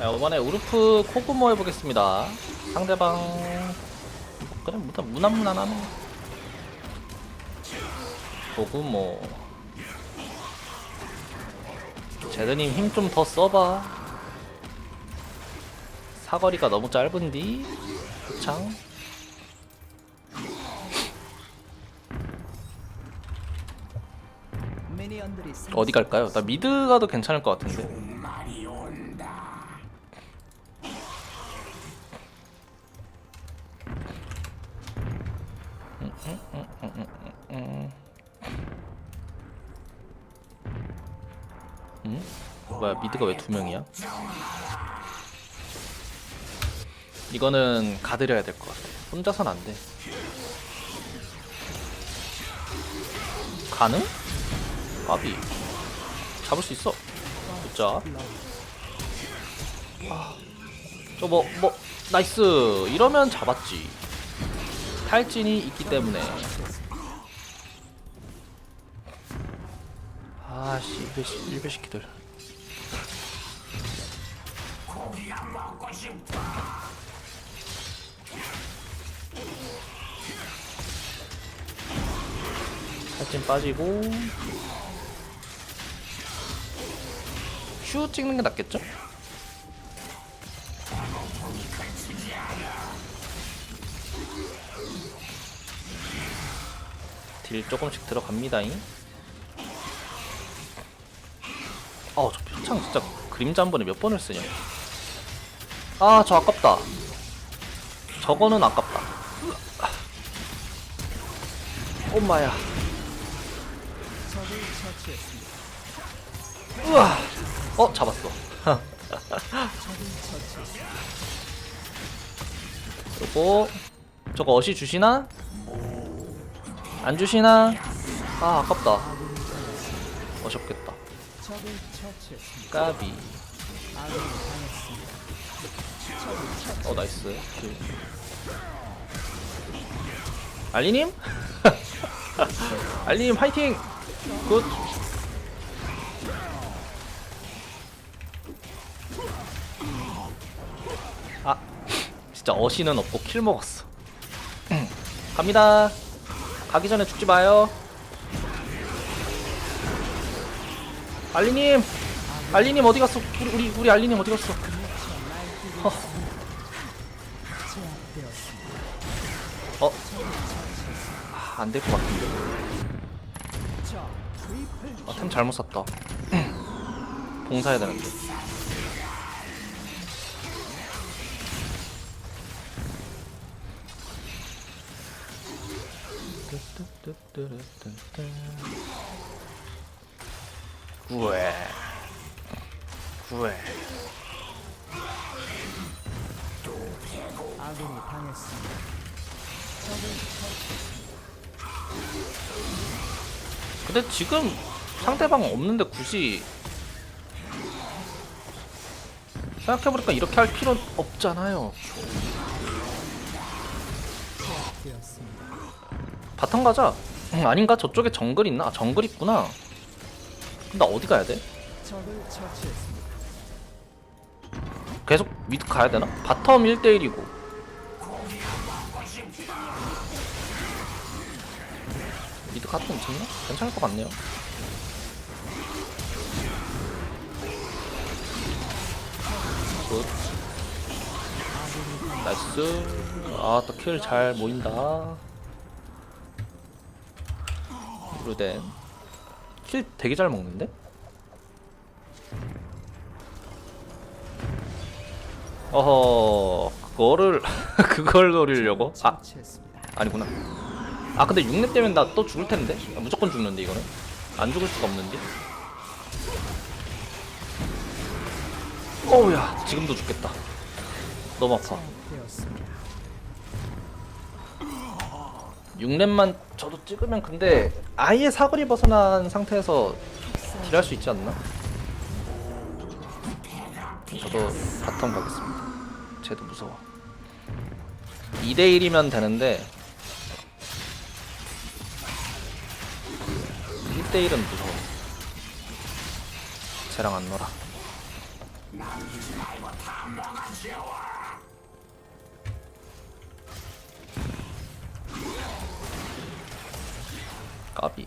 자, 이번에 우르프 코그모 해보겠습니다. 상대방 그래 무난 무난무난하네. 코그모 제드님 힘 좀 더 써봐. 사거리가 너무 짧은디 생- 어디 갈까요? 나 미드 가도 괜찮을 것 같은데. 미드가 왜 두 명이야? 이거는 가드려야 될 것 같아. 혼자선 안 돼. 가능? 까비. 잡을 수 있어. 굿자. 저 뭐, 뭐, 나이스. 이러면 잡았지. 탈진이 있기 때문에. 아씨, 일배, 일배 시키들. 탈진 빠지고. 슈 찍는 게 낫겠죠? 딜 조금씩 들어갑니다잉. 어, 저 표창 진짜 그림자 한 번에 몇 번을 쓰냐. 아, 저 아깝다. 저거는 아깝다. 엄마야. 우와. 어, 잡았어. 요거 저거 어시 주시나? 안 주시나? 아 아깝다 어셨겠다. 까비. 어 나이스 킬. 알리님? 알리님 화이팅! 굿 아, 진짜 어시는 없고 킬 먹었어. 갑니다. 가기 전에 죽지 마요. 알리님, 알리님 어디 갔어? 우리 우리 우리 알리님 어디 갔어? 어? 아, 안될 것 같은데. 아, 템 잘못 샀다. 봉사해야 되는데. 구해. 구해. 아군이 당했습니다. 근데 지금 상대방 없는데 굳이 생각해보니까 이렇게 할 필요 없잖아요. 처치되었습니다. 바텀 가자. 음, 아닌가? 저쪽에 정글 있나? 아, 정글 있구나. 나 어디 가야 돼? 적을 처치했습니다. 계속 미드 가야 되나? 바텀 1대1이고. 미드 가도 괜찮나? 괜찮을 것 같네요. 굿. 나이스. 아, 또 킬 잘 모인다. 루덴. 킬 되게 잘 먹는데? 어허 그거를 그걸 노리려고? 아. 아니구나 아 근데 6렙 되면 나 또 죽을 텐데 아, 무조건 죽는데 이거는 안 죽을 수가 없는데 어우야 지금도 죽겠다 너무 아파 되었습니다. 6렙만 저도 찍으면 근데 아예 사거리 벗어난 상태에서 딜할 수 있지 않나? 저도 바텀 가겠습니다. 쟤도 무서워. 2대1이면 되는데 1대1은 무서워. 쟤랑 안 놀아. 까비.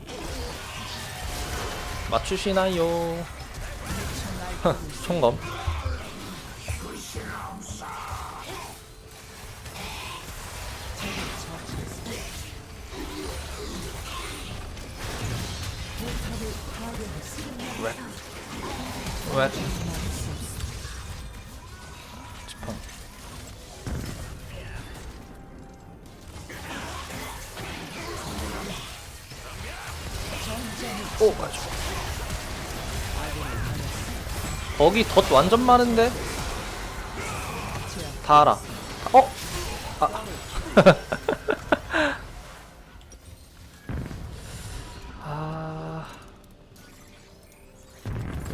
맞추시나요? 총검 왜? 지팡 오 맞아 거기 덧 완전 많은데? 다 알아 어? 아 아...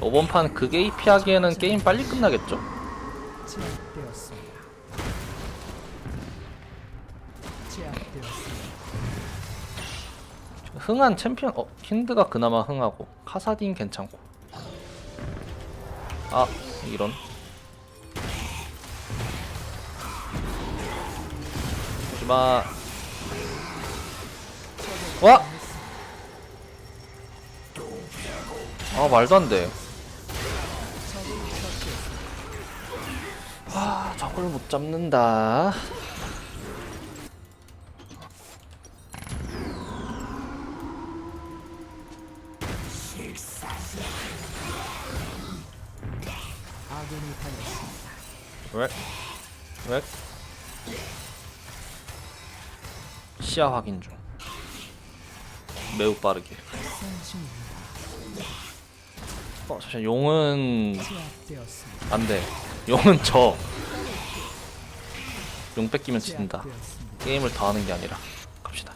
이번 판 그게 입히하기에는 게임 빨리 끝나겠죠? 흥한 챔피언 어 힌드가 그나마 흥하고 카사딘 괜찮고 아 이런 오지마 와! 아 말도 안돼 아 저걸 못 잡는다. 왜? 왜? 시야 확인 중. 매우 빠르게. 어, 잠시만 용은 제압되었습니다. 안 돼. 용은 져. 용 뺏기면 진다. 게임을 더 하는 게 아니라. 갑시다.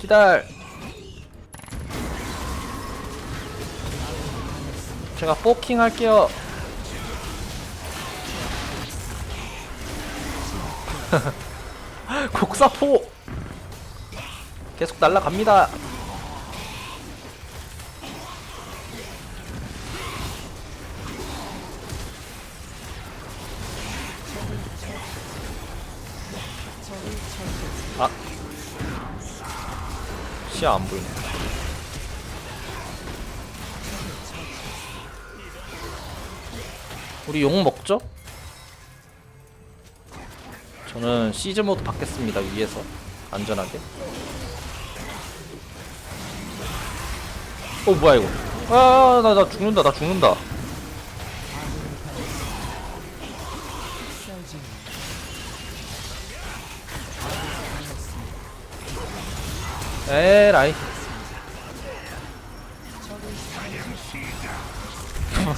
기다려. 제가 포킹 할게요. 곡사포 계속 날라갑니다. 시야 안 보이네. 우리 용 먹죠? 저는 시즈 모드 받겠습니다 위에서 안전하게 어 뭐야 이거 아나 나 죽는다 나 죽는다 에라이.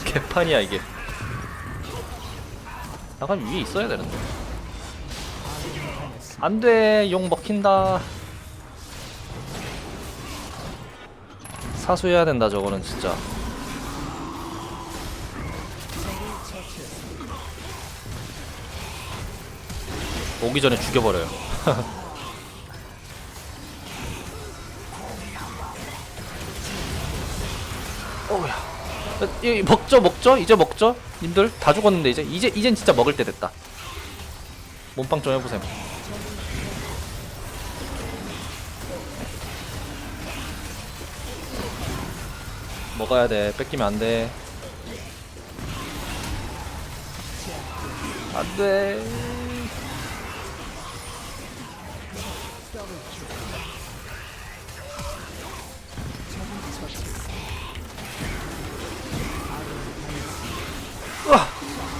개판이야 이게. 나가 위에 있어야 되는데. 안돼 용 먹힌다. 사수해야 된다 저거는 진짜. 오기 전에 죽여버려요 이 먹죠 먹죠? 이제 먹죠? 님들 다 죽었는데 이제? 이제 이젠 진짜 먹을 때 됐다. 몸빵 좀 해보세요. 먹어야 돼. 뺏기면 안돼. 안돼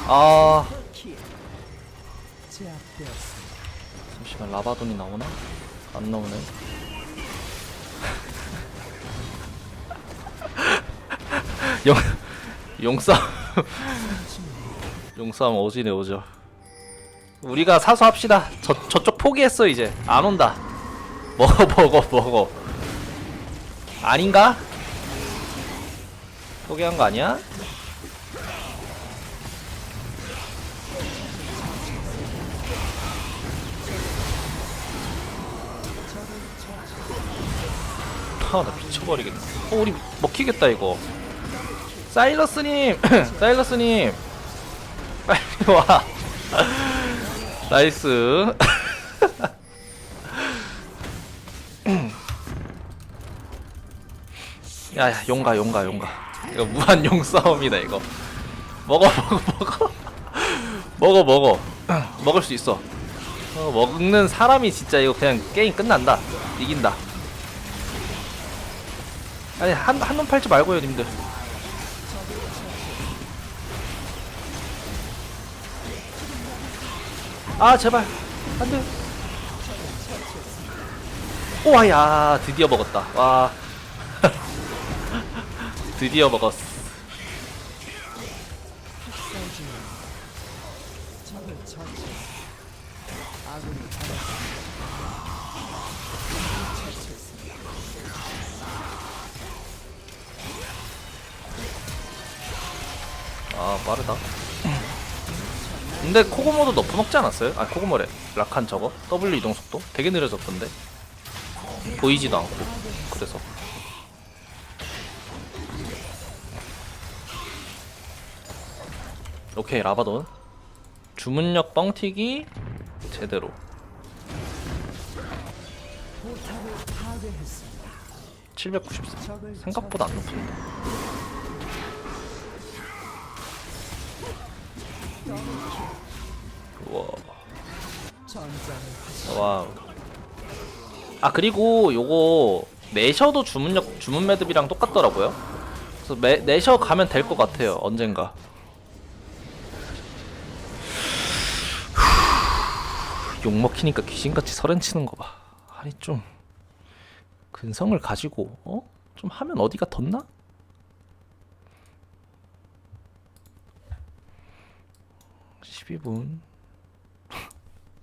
아. 잠시만 라바돈이 나오나? 안 나오네. 용 용싸움 용싸움 오지네 오죠. 우리가 사수합시다. 저 저쪽 포기했어 이제 안 온다. 먹어 먹어 먹어. 아닌가? 포기한 거 아니야? 나 미쳐버리겠네. 어 우리 먹히겠다 이거. 사일러스님 사일러스님. 빨리 와. 나이스. 야야 용가 용가 용가. 이거 무한 용 싸움이다 이거. 먹어 먹어 먹어. 먹어 먹어. 먹을 수 있어. 어, 먹는 사람이 진짜 이거 그냥 게임 끝난다. 이긴다 아니 한 한눈 팔지 말고요 님들. 아 제발. 안돼. 오와야 드디어 먹었다. 와. 드디어 먹었어 아 빠르다. 근데 코고모도 너프 먹지 않았어요? 아 코고모래. 락한 저거? W 이동 속도? 되게 느려졌던데? 보이지도 않고. 그래서. 오케이 라바돈. 주문력 뻥튀기 제대로. 포탑을 파괴했습니다. 794 적을 생각보다 안 높은데 와 하시 와우. 아 그리고 요거 내셔도 주문력 주문 매듭이랑 똑같더라고요. 그래서 매, 내셔 가면 될 것 같아요. 언젠가. 욕 먹히니까 귀신같이 설엔 치는 거 봐. 아니 좀 근성을 가지고 어? 좀 하면 어디가 덧나? (12분)